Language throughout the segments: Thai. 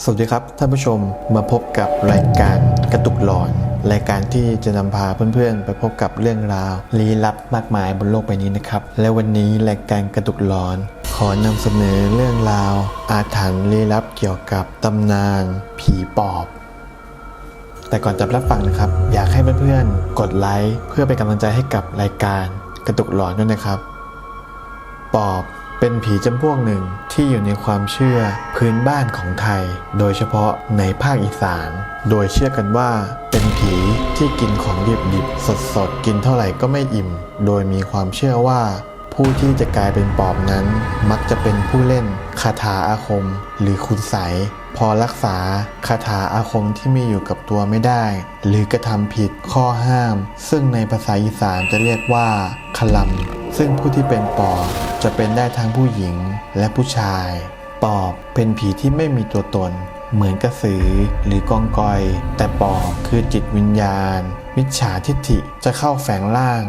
สวัสดีครับท่านผู้ชมมาพบกับรายการกระตุกหลอน รายการที่จะนำพาเพื่อนๆ ไปพบกับเรื่องราวลี้ลับมากมายบนโลกใบนี้นะครับ และวันนี้รายการกระตุกหลอน ขอนำเสนอเรื่องราว อาถรรพ์ลี้ลับเกี่ยวกับตำนาน ผีปอบ แต่ก่อนจะรับฟังนะครับ อยากให้เพื่อนๆ กดไลค์เพื่อเป็นกำลังใจให้กับรายการกระตุกหลอนด้วยนะครับ ปอบ เป็นผีจำพวกหนึ่งที่อยู่ในความเชื่อพื้นบ้านของไทย โดยเฉพาะในภาคอีสาน โดยเชื่อกันว่าเป็นผีที่กินของดิบๆสดๆ กินเท่าไหร่ก็ไม่อิ่ม โดยมีความเชื่อว่าผู้ที่จะกลายเป็นปอบนั้น มักจะเป็นผู้เล่นคาถาอาคม หรือคุณไสพอรักษาคาถาอาคมที่มีอยู่กับตัวไม่ได้ หรือกระทำผิดข้อห้าม ซึ่งในภาษาอีสานจะเรียกว่าคลำ ซึ่งผู้ที่เป็นปอบจะเป็นได้ทั้งผู้หญิงและผู้ชาย ปอบเป็นผีที่ไม่มีตัวตน เหมือนกระสือหรือกองกอย แต่ปอบคือจิตวิญญาณมิจฉาทิฐิจะเข้าแฝงร่าง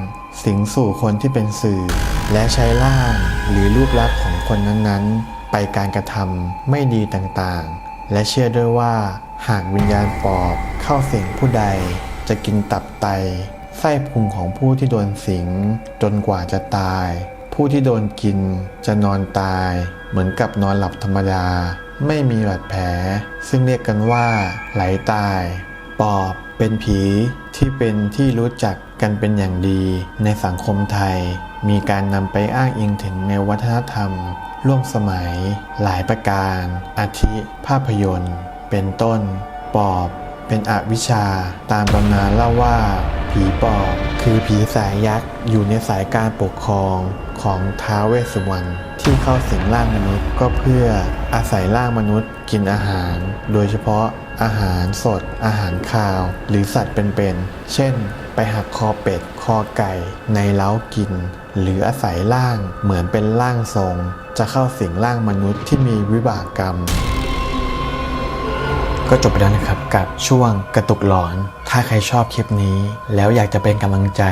สิงสู่คนที่เป็นสื่อ และใช้ร่างหรือรูปลักษณ์ของคนนั้นๆ ไปการกระทำไม่ดีต่างๆ และเชื่อด้วยว่าหากวิญญาณปอบเข้าสิงผู้ใดจะกินตับไต ไส้พุงของผู้ที่โดนสิง จนกว่าจะตาย ผู้ที่โดนกินจะนอนตาย เหมือนกับนอนหลับธรรมดา ไม่มีบาดแผล ซึ่งเรียกกันว่าไหลตาย ปอบเป็นผีที่เป็นที่รู้จักกันเป็นอย่างดี ในสังคมไทย มีการนำไปอ้างอิงถึงในวัฒนธรรม ร่วมสมัย หลายประการ อาทิภาพยนตร์ เป็นต้น ปอบ เป็นอวิชชา ตามตำนานเล่าว่า ผีปอบ คือผีสายยักษ์อยู่ในสายการปกครองของท้าวเวสสุวรรณที่เข้าสิงร่างมนุษย์ก็เพื่ออาศัยร่างมนุษย์กินอาหาร โดยเฉพาะอาหารสด อาหารคาว หรือสัตว์เป็นๆเช่น ไปหักคอเป็ด คอไก่ ในเล้ากิน หรืออาศัยร่างเหมือนเป็นร่างทรง จะเข้าสิงร่างมนุษย์ที่มีวิบากกรรม ก็จบไปแล้วนะครับกับช่วงกระตุกหลอน ถ้าใครชอบคลิปนี้ แล้วอยากจะเป็นกำลังใจ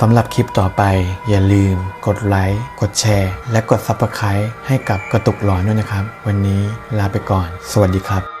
สำหรับคลิปต่อไป อย่าลืม กดไลค์กดแชร์ และกด s u b สไครต์ให้กับกระตุกหลอนด้วยนะครับ วันนี้ลาไปก่อน สวัสดีครับ